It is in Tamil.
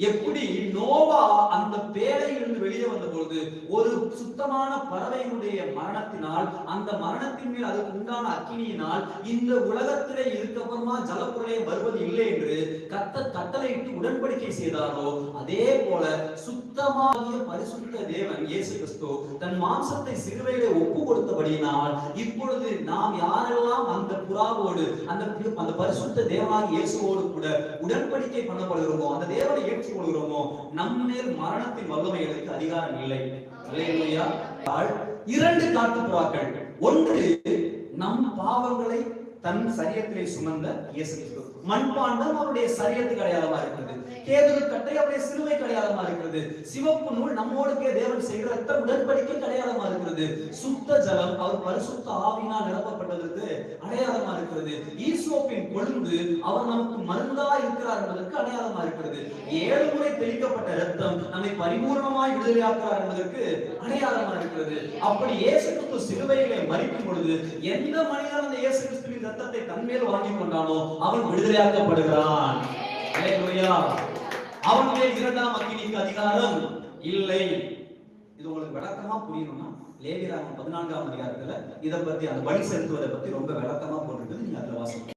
எப்படி நோவா அந்த பேழையிலிருந்து வெளியே வந்த பொழுது ஒரு சுத்தமான பறவையினுடைய மரணத்தினால் அந்த மரணத்தின் மேல் அதுக்கு உண்டான அக்கினியினால் இந்த உலகத்திலே இருக்கப்புறமா ஜலப்பிரளயம் வருவது இல்லை என்று கத்த கட்டளையிட்டு உடன்படிக்கை செய்தாரோ அதே போல சுத்தமாகிய பரிசுத்த தேவன் இயேசு கிறிஸ்து தன் மாம்சத்தை சிறுவையிலே ஒப்பு கொடுத்தபடியினால் இப்பொழுது நாம் யாரெல்லாம் புறாவோடு அந்த அந்த பரிசுத்த தேவனாக இயேசுவோடு கூட உடன்படிக்கை பண்ணப்படுகிறோமோ அந்த தேவனை ஏற்றுக்கொள்கிறோமோ நம் மேல் மரணத்தின் வல்லமைகளுக்கு அதிகாரம் இல்லை. அல்லேலூயா. இரண்டு காட்டுப்புறாக்கள் ஒன்று நம் பாவங்களை தன் சரியத்திலே சுமந்த இயேசு மண்பாண்டம் அவருடைய சரீரத்துக்கு அடையாளமா இருக்கிறது. கேதுரு கட்டை அவருடைய சிலுவை அடையாளமா இருக்கிறது. சிவப்பு நூல் நம்மோடுக்கே தேவன் செய்கிற உடன்படிக்கை அடையாளமா இருக்கிறது. சுத்த ஜலம் அவர் பரிசுத்த ஆவினால் நிரப்பப்பட்டது ஈசோப்பின் கொழுந்து அவர் நமக்கு மருந்தா இருக்கிறார் என்பதற்கு அடையாளமா இருக்கிறது ஏழு முறை தெளிக்கப்பட்ட ரத்தம் நம்மை பரிபூர்ணமாய் விடுதலையாக்குறார் என்பதற்கு அடையாளமா இருக்கிறது அப்படி இயேசு கிறிஸ்து சிலுவைகளை மறிக்கும் பொழுது எந்த மனிதன் அந்த இயேசு கிறிஸ்துவின் ரத்தத்தை தன்மேல் வாங்கி கொண்டானோ அவன் விடுதலையாக்கப்படுகிறான். அவனுடைய இரண்டாம் அக்கினிக்கு அதிகாரம் இல்லை. இது உங்களுக்கு விளக்கமா புரியணும்னா லேவியராகமம் பதினான்காம் அதிகாரத்துல இதை பத்தி அந்த பலி செலுத்துவதை பத்தி ரொம்ப விளக்கமா போட்டிருக்குது நீங்க அதுல வாசிக்கணும்